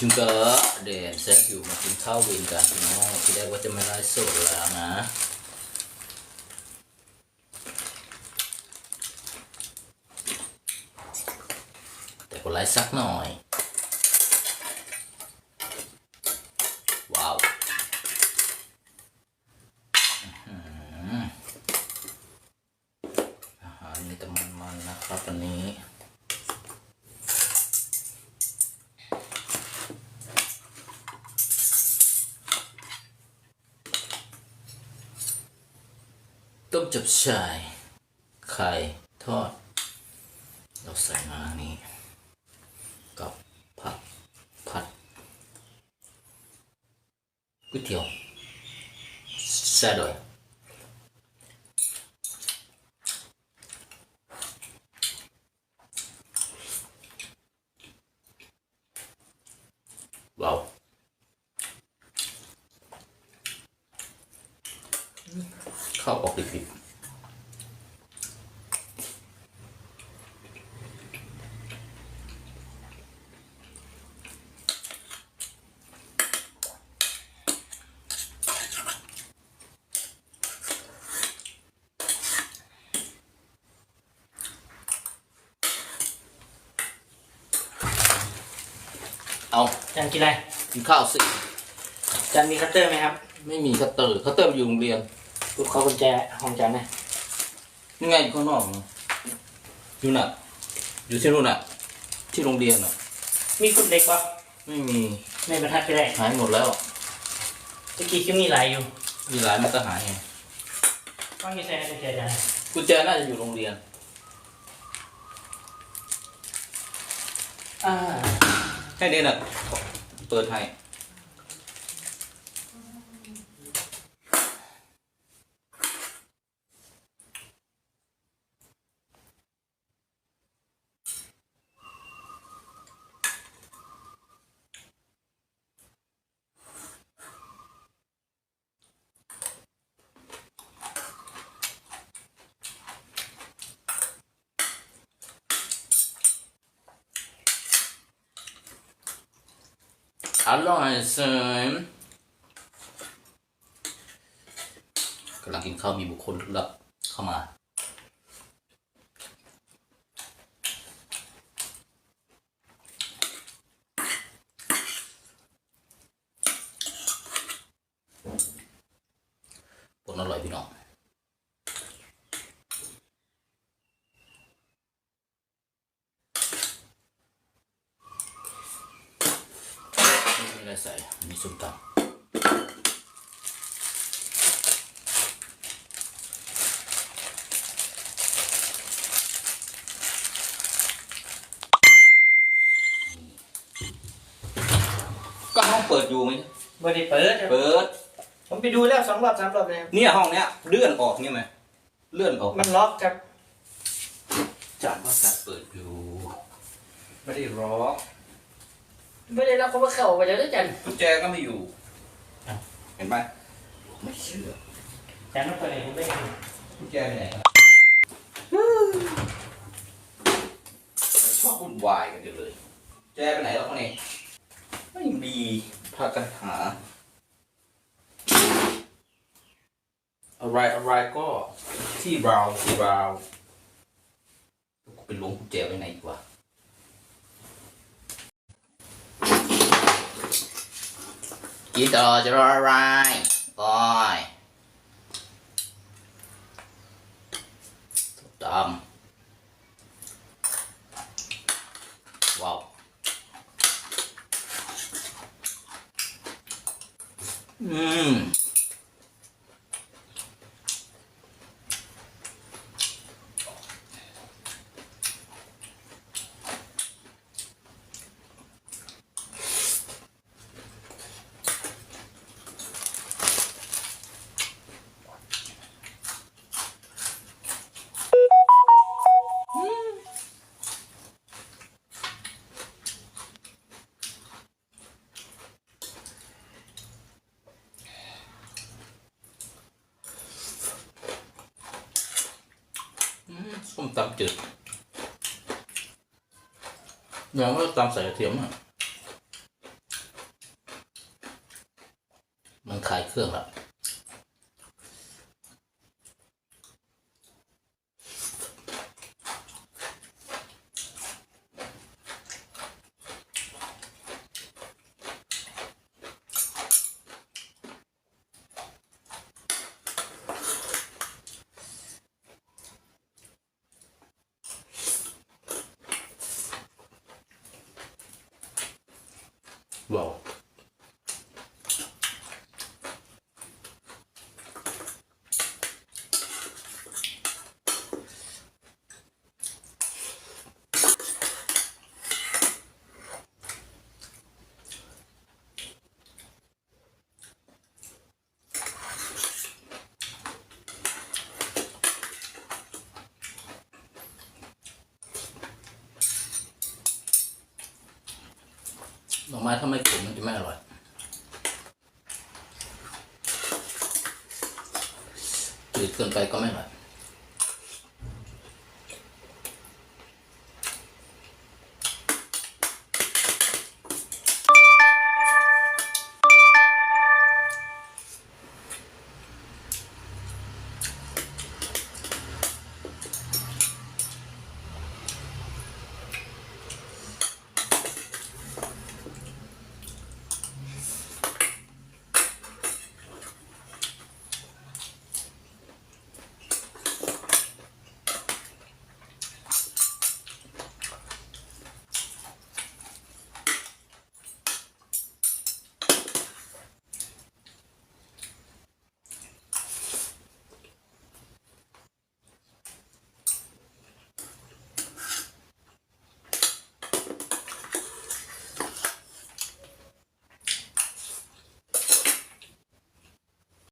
จึงก็เดนแซกอยู่มากินข้าวเวินกันพี่น้องที่แรกว่าจะไม่ไลฟ์สดแล้วนะแต่ก็ไลฟ์สักหน่อย ต้มจับชายไข่ทอด เราใส่มานี้ กับผักผัดก๋วยเตี๋ยวแซ่ด้วยว้าว เข้าออกดิบๆเอาจานกินอะไรกินข้าวสิจานมีคัตเตอร์ไหมครับ ไม่มีคัตเตอร์คัตเตอร์อยู่โรงเรียน ดูขอกุญแจห้องจานหนะนี่ไงอยู่ข้างนอกนะอยู่น่ะ อยู่ที่นู่นน่ะ ที่โรงเรียนน่ะ มีกุญเล็กปะไม่มีไม่บรรทัดก็ได้หายหมดแล้วเมื่อกี้ก็มีหลายอยู่มีหลายมันก็หายไงต้องมีใส่กุญแจจานกุญแจน่าจะอยู่โรงเรียนอ่าให้เด่นน่ะ เปิดให้ อร่อยเสยกำลังกินข้าวมีบุคคลลึกลับเข้ามา ผลอร่อยพี่น้อง ไม่มีอะไร ใส่มีส้มตำก็ห้องเปิดอยู่ไหมบริเปิดเปิด ผมไปดูแล้วสองรอบสามรอบเลยครับเนี่ยห้องเนี้ยเลื่อนออกเนี่ยไหมเลื่อนออกมันล็อกครับจานว่าการเปิดอยู่ไม่ได้ล็อก ไม่ได้ล็อกเขาว่าเข้าไปแล้วด้วยจันกุญแจก็ไม่อยู่ เห็นไหมไม่เชื่อจานต้องเปิดไหนผมไม่เห็นกุญแจไปไหนครับชอบวุ่นวายกันจังเลยแจไปไหนแล้วเนี่ยไม่มีพากันหา อะไรอะไรก็ที่บราวที่บราวกูไปล้วงกุญแจไว้ไหนดีกว่า กินต่อจะรออ ส้มตำจืดยังว่าตำใส่กระเทียมอะมันขายเครื่องละ หน่อไม้ถ้าไม่ขมมันจะไม่อร่อยจืดเกินไปก็ไม่อร่อย